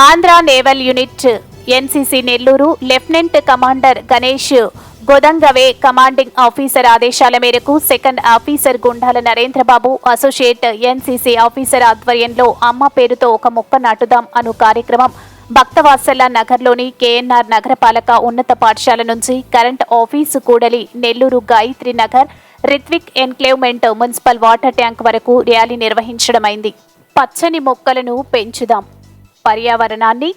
Andhra naval unit NCC Nellore lieutenant commander Ganesh Godangave commanding officer ఆదేశాల మేరకు second officer Gundala Narendrababu associate NCC officer ఆధ్వర్యంలో అమ్మ పేరుతో ఒక మొక్క నాటుదాం అను కార్యక్రమం భక్తవాసల నగర్లోని కేఎన్ఆర్ నగరపాలక ఉన్నత పాఠశాల నుంచి కరెంట్ ఆఫీసు కూడలి Nellore Gayatri Nagar Ritvik enclavement municipal water tank వరకు ర్యాలీ నిర్వహించడమైంది. పచ్చని మొక్కలను పెంచుదాం. పర్యావరణాన్ని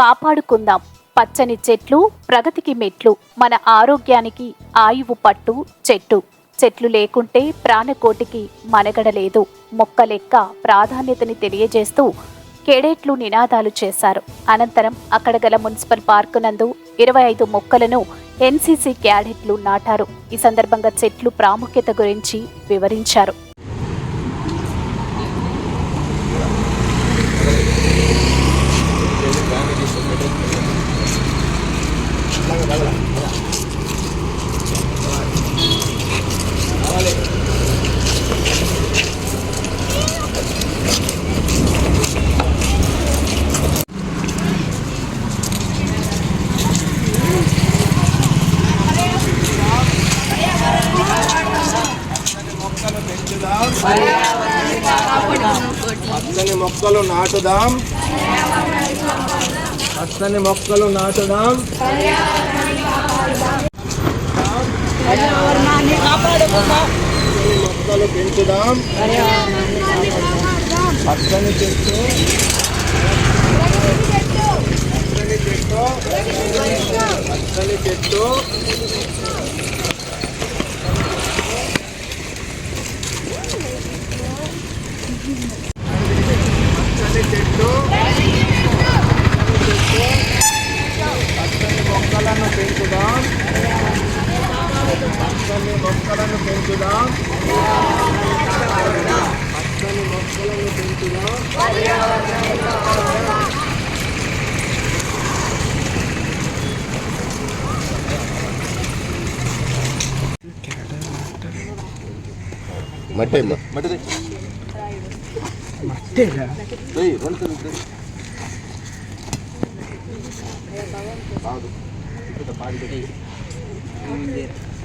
కాపాడుకుందాం. పచ్చని చెట్లు ప్రగతికి మెట్లు మన ఆరోగ్యానికి ఆయువు పట్టు చెట్టు. చెట్లు లేకుంటే ప్రాణకోటికి మనగడలేదు మొక్క లెక్క ప్రాధాన్యతని తెలియజేస్తూ కేడేట్లు నినాదాలు చేశారు. అనంతరం అక్కడ గల మున్సిపల్ పార్కు నందు ఇరవై ఐదు మొక్కలను ఎన్సీసీ క్యాడెట్లు నాటారు. ఈ సందర్భంగా చెట్లు ప్రాముఖ్యత గురించి వివరించారు మొక్కలు పెంచుదాం పచ్చని మొక్కలు నాటుదాం. పచ్చని మొక్కలు నాటుదాం. మొక్కలు పెంచుదాం. పచ్చని చెట్టు పచ్చని చెట్టు పచ్చని చెట్టు పచ్చని చెట్టు పచ్చని మొక్కలను పెంచుదాం పచ్చని మొక్కలను పెంచుదాం పచ్చని మొక్కలను పెంచుదాం మట్టి అమ్మా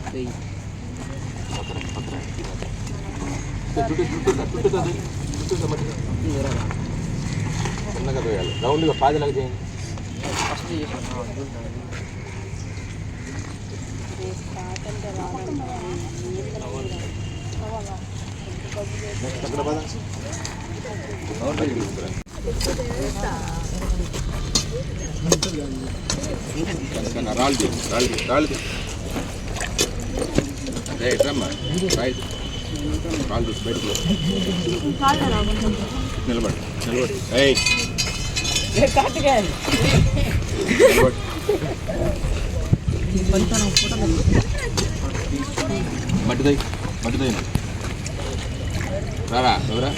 మట్టి చిన్నగా వేయాలి రౌండ్గా పాదిలాగా చేయండి నెక్స్ట్ అక్కడ పద రాళ్ళు రాళ్ళు రాళ్ళు రమ్మా రైట్. కాళ్ళు తీసి బయటకు. నిలబడు నిలబడు. ఏయ్. నిలబడు. మట్టి దై మట్టి దై రారా ఎవరా?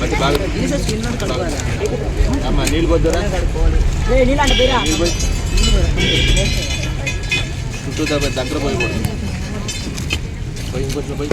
మట్టి బాగా. అమ్మా నీళ్ళు కొద్దురా నీళ్ళు పోయి. చుట్టూ దగ్గర దగ్గర పోయకూడదు పోయి ఇంకొంచెం పోయి